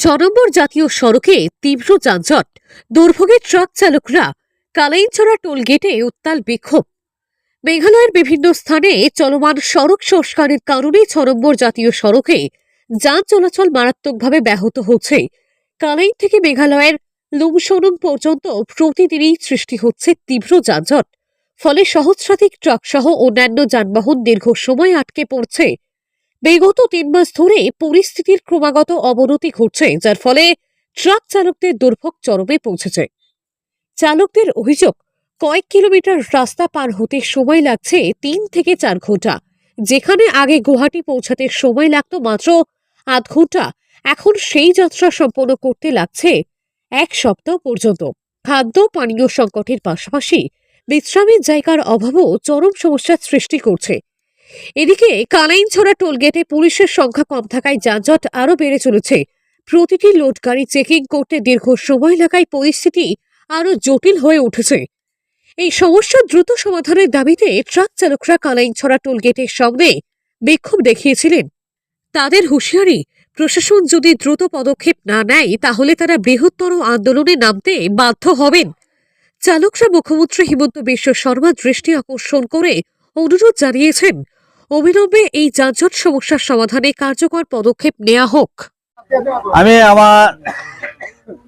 ছ জাতীয় সড়কে তীব্র যানজট। দুর্ভোগে ট্রাক চালকরা কালাইনছড়া টোলগেটে উত্তাল বিক্ষোভ। মেঘালয়ের বিভিন্ন স্থানে চলমান সড়ক সংস্কারের কারণে ছ জাতীয় সড়কে যান চলাচল মারাত্মকভাবে ব্যাহত হচ্ছে। কালাইন থেকে মেঘালয়ের লুমসনুং পর্যন্ত প্রতিদিনই সৃষ্টি হচ্ছে তীব্র যানজট। ফলে সহস্রাধিক ট্রাক সহ অন্যান্য যানবাহন দীর্ঘ সময় আটকে পড়ছে। বিগত তিন মাস ধরে পরিস্থিতির ক্রমাগত অবনতি ঘটছে, যার ফলে ট্রাক চালকদের দুর্ভোগ চরমে পৌঁছেছে। চালকদের অভিযোগ, কয়েক কিলোমিটার রাস্তা পার হতে সময় লাগছে তিন থেকে চার ঘণ্টা। যেখানে আগে গুয়াহাটি পৌঁছাতে সময় লাগতো মাত্র আধ ঘণ্টা, এখন সেই যাত্রা সম্পন্ন করতে লাগছে এক সপ্তাহ পর্যন্ত। খাদ্য, পানীয় সংকটের পাশাপাশি বিশ্রামের জায়গার অভাবও চরম সমস্যার সৃষ্টি করছে। এদিকে কানাইনছড়া টোলগেটে পুলিশের সংখ্যা কম থাকায় যানজট আরও বেড়ে চলেছে। প্রতিটি লোড গাড়ি চেকিং করতে দীর্ঘ সময় লাগায় পরিস্থিতি আরও জটিল হয়ে উঠেছে। এই সমস্যা দ্রুত সমাধানের দাবিতে ট্রাক চালকরা কানাইনছড়া টোলগেটের সামনে বিক্ষোভ দেখিয়েছিলেন। তাদের হুঁশিয়ারি, প্রশাসন যদি দ্রুত পদক্ষেপ না নেয়, তাহলে তারা বৃহত্তর আন্দোলনে নামতে বাধ্য হবেন। চালকরা মুখ্যমন্ত্রী হিমন্ত বিশ্ব শর্মা দৃষ্টি আকর্ষণ করে অনুরোধ জানিয়েছেন। অবিলম্বে এই যানজট সমস্যার সমাধানে কার্যকর পদক্ষেপ নেওয়া হোক। আমি আমার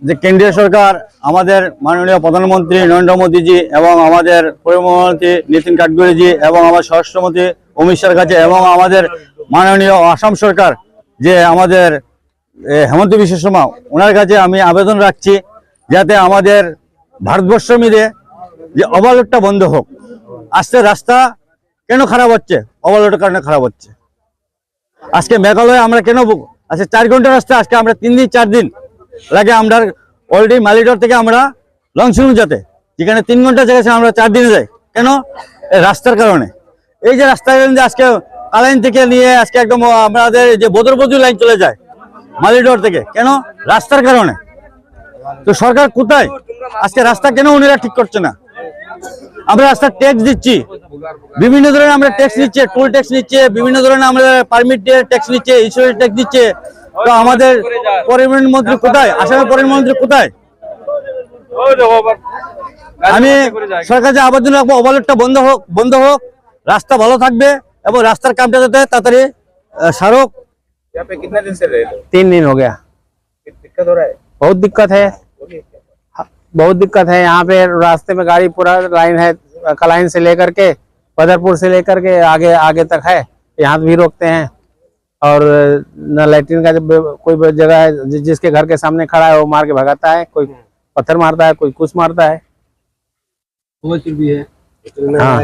যে কেন্দ্রীয় সরকার, আমাদের মাননীয় প্রধানমন্ত্রী নরেন্দ্র মোদীজি এবং আমাদের পরিবহনমন্ত্রী নীতিন গাডকারিজি এবং আমার স্বরাষ্ট্রমন্ত্রী অমিত শাহর কাছে এবং আমাদের মাননীয় আসাম সরকার যে আমাদের হেমন্ত বিশ্ব শর্মা, ওনার কাছে আমি আবেদন রাখছি যাতে আমাদের ভারতবর্ষ মিলে যে ওভারলোডটা বন্ধ হোক। আজকে রাস্তা কেন খারাপ হচ্ছে? ওভারলোডের কারণে খারাপ হচ্ছে। আজকে মেঘালয়ে আমরা কেন আজকে চার ঘণ্টা রাস্তা, আজকে আমরা তিন দিন, চার দিন। লাগে আমরা অলরেডি মালিডর থেকে আমরা লংসুন যেতে। যেখানে তিন ঘণ্টা জায়গা ছিল আমরা চার দিনে যাই। কেন? রাস্তার কারণে। এই যে রাস্তা যে আজকে কালাইন থেকে নিয়ে আজকে একদম আমাদের যে বদরবদু লাইন চলে যায় মালিডর থেকে। কেন? রাস্তার কারণে। তো সরকার কোথায়? আজকে রাস্তা কেন উনিরা ঠিক করছে না? আমরা রাস্তার ট্যাক্স দিচ্ছি বিভিন্ন ধরনের আমরা ট্যাক্স নিচ্ছে টোল ট্যাক্স নিচ্ছে বিভিন্ন ধরনের আমরা পারমিট ট্যাক্স নিচ্ছে ইন্স্যুরেন্স ট্যাক্স দিচ্ছে তো আমাদের পরিবহন মন্ত্রী কোথায় আসামের পরিবহন মন্ত্রী কোথায় আমি সরকার যে আবেদন রাখবো ওভারলোডটা বন্ধ হোক বন্ধ হোক রাস্তা ভালো থাকবে এবং রাস্তার কামটা যাতে তাড়াতাড়ি আহ, সারক यहाँ पे कितने दिन से रहे हो तीन दिन हो गया दिक्कत हो रहा है बहुत दिक्कत है बोलिए क्या बात? हाँ, बहुत दिक्कत है यहाँ पे रास्ते में गाड़ी पूरा लाइन है कलाइन से लेकर के बदरपुर से लेकर के आगे आगे तक है। यहाँ भी रोकते हैं। और न लैट्रिन का जब कोई जगह है जि- जिसके घर के सामने खड़ा है वो मार के भगाता है कोई पत्थर मारता है कोई कुछ मारता है। हाँ।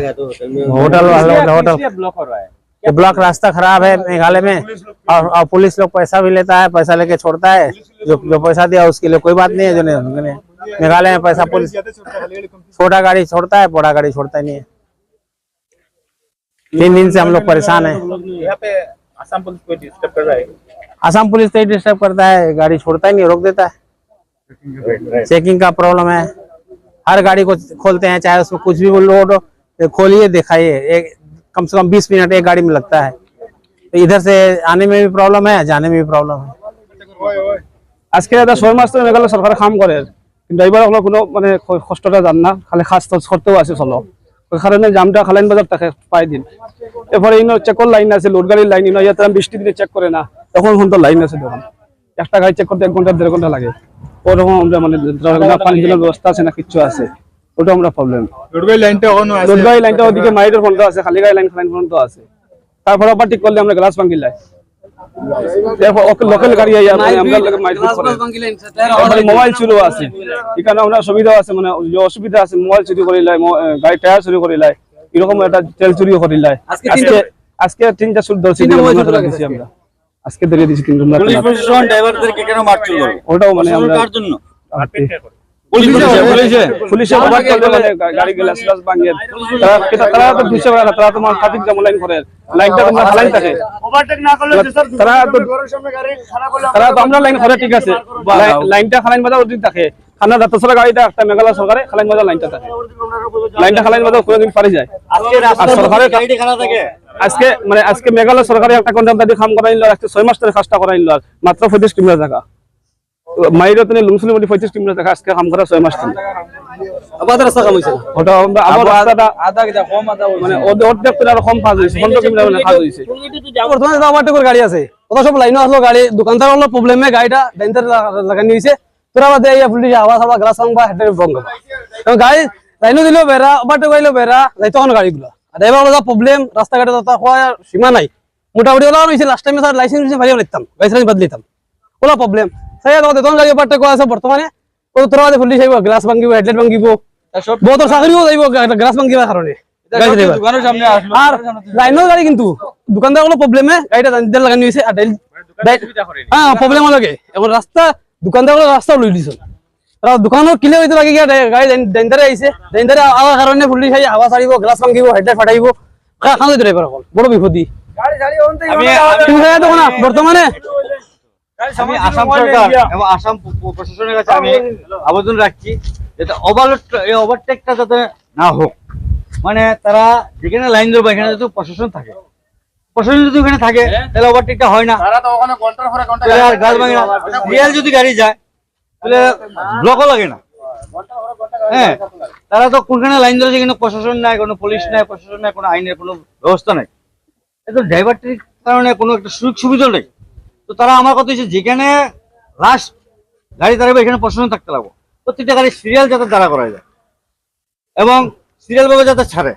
होटल वाला होटल। ब्लॉक हो है? ब्लॉक रास्ता खराब है मेघालय में। और, और पुलिस लोग पैसा भी लेता है पैसा लेके छोड़ता है। जो जो पैसा दिया उसके लिए कोई बात नहीं है जो नहीं नहीं- मेघालय में पैसा पुलिस छोटा गाड़ी छोड़ता है बड़ा गाड़ी छोड़ता ही नहीं है तीन दिन से हम लोग परेशान हैं यहाँ पे आसाम पुलिस कोई डिस्टर्ब कर रहा है आसाम पुलिस तो डिस्टर्ब करता है गाड़ी छोड़ता ही नहीं रोक देता है चेकिंग का प्रॉब्लम है हर गाड़ी को खोलते हैं चाहे उसमें कुछ भी लोड हो खोलिए दिखाइए एक कम से कम बीस मिनट एक गाड़ी में लगता है तो इधर से आने में भी प्रॉब्लम है जाने में भी प्रॉब्लम है আজকে এটা ছয় মাস ধরে মেঘালয় সরকার কাম করে ড্রাইভার হলো কোনো মানে কষ্টটা জান না। খালি খাস করতেও আছে চলো। ওই কারণে জামটা খালাইন বাজার থাকে পাই দিন এরপরে ইনো চেকর লাইন আছে লোড গাড়ির লাইন ইনো ইয়াতে বৃষ্টি দিনে চেক করে না। তখন ঘণ্টা লাইন আছে দোকান একটা গাড়ি চেক করতে এক ঘণ্টা দেড় ঘণ্টা লাগে। ওরকম আমরা মানে পানি জলের ব্যবস্থা আছে না কিচ্ছু আছে। ওটা আমরা প্রবলেম লোডগাড়ি লাইনটা লোডগাড়ি লাইনটা ওদিকে মাইটের ফোনটা আছে খালি গাড়ি লাইন খালাইন ফোন আছে। তারপর আবার ঠিক করলে আমরা গ্লাস ভাঙিল লোকাল গাড়ি মোবাইল চুরি আছে। এখানে আমরা সুবিধা আছে মানে যে অসুবিধা আছে মোবাইল চুরি করি লাই গাড়ি টায়ার চুরি করি লাই এরকম একটা তেল চুরিও করি লাই। আজকে আজকে তিনটা চুরি ধরছি দিছি আমরা। আজকে ধরে দিছি তিনজন ড্রাইভারদেরকে কেন মারছিল ওটাও মানে আমরা কার জন্য? পুলিশে পুলিশে পুলিশে অবাক করলে মানে গাড়ি গ্লাস গ্লাস ভাঙিয়ে তারা তো বুঝতে পারে না তারা তোমার ট্রাফিক জ্যাম লাইন করে। লাইনটা তোমরা লাইন থাকে তারা তো তারা তো আমরা লাইন করে ঠিক আছে। লাইনটা খালাইন বাজার ওদিক থাকে। খানা দাঁতছড়া গাড়িটা একটা মেঘালয় সরকারে খালাইন বাজার লাইনটা থাকে। লাইনটা খালাইন বাজার কোনোদিন পারি যায়। আর আজকে মানে আজকে মেঘালয় সরকারে একটা কন্ট্রাক্ট দিয়ে কাম করাই নিল আজকে ছয় মাস ধরে কাজটা করাই নিল মাত্র পঁয়ত্রিশ কিলোমিটার জায়গা। মাইরো তেনে লুমসুলি বলি পঁচিশ কিলোমিটার দেখা আজকে কাম করা ছয় মাস তিন। আবার রাস্তা কাম হয়েছে ওটা আমরা আবার রাস্তাটা আধা কেটা কম আধা মানে ওদের অর্ধেক করে আরও কম কাজ হয়েছে পনেরো কিলোমিটার মানে হয়েছে বর্তমানে গাড়ি আছে। কত সব লাইনও আসলো গাড়ি দোকানদার হলো প্রবলেমে গাড়িটা ডাইনতে লাগানি হয়েছে তোরা আবার দেয় পুলিশ আওয়াজ আবার গ্লাস ভাঙবা হেঁটে বঙ্গ গাড়ি লাইনও দিলেও বেড়া আবার টুকাইলেও বেড়া যাইতে কোনো গাড়িগুলো। আর এবার হলো প্রবলেম রাস্তাঘাটে তো হওয়ার সীমা নাই। মোটামুটি ওলা হয়েছে লাস্ট টাইমে স্যার লাইসেন্স ভাইও লিখতাম লাইসেন্স বদলিতাম ওলা প্রবলেম সেই তো তখন গাড়ি পার্টে কোয়া আছে বর্তমানে ও তোরা বাদে পুলিশ আইব গ্লাস ভাঙিব। হেডলাইট ভাঙিব বহুত চাকরিও যাইব গ্লাস ভাঙিবার কারণে আর লাইনের গাড়ি কিন্তু দোকানদার কোনো প্রবলেমে গাড়িটা জানিতে লাগানি হয়েছে আর হ্যাঁ প্রবলেম লাগে। এখন রাস্তা দোকানদার রাস্তা লই দিছ। দোকানৰ কিলে হইতে লাগে গাড়ি ডেন্টারে আইছে ডেন্টারে আওয়ার কারণে পুলিশ আই হাওয়া ছাড়িব গ্লাস ভাঙিব হেডলাইট ফাটাইব। খান ড্রাইভার অকল। বড় বিপদি। বর্তমানে আমি আসাম সরকার এবং আসাম প্রশাসনের কাছে আমি আবেদন রাখছি যাতে ওভারলোড এই ওভারটেকটা যাতে না হোক। মানে তারা যেখানে লাইন ধরবে এখানে যদি প্রশাসন থাকে। প্রশাসন যদি ওখানে থাকে তাহলে ওভারটেকটা হয় না। গাছ ভাঙে না। রিয়াল যদি গাড়ি যায় তাহলে ব্লকও লাগে না। হ্যাঁ। তারা তো কোনখানে লাইন ধরেছে কিন্তু প্রশাসন নাই কোনো পুলিশ নাই প্রশাসন নাই কোনো আইনের কোনো ব্যবস্থা নাই। কিন্তু ড্রাইভারটির কারণে কোনো একটা সুযোগ সুবিধা নেই। তো তারা আমার কথা হচ্ছে যেখানে লাস্ট গাড়ি দাঁড়াবে, এখানে প্রশাসন থাকতে লাগবো। প্রত্যেকটা গাড়ি সিরিয়াল যাতে দাঁড়া করা যায় এবং সিরিয়াল ভাবে যাতে ছাড়ে।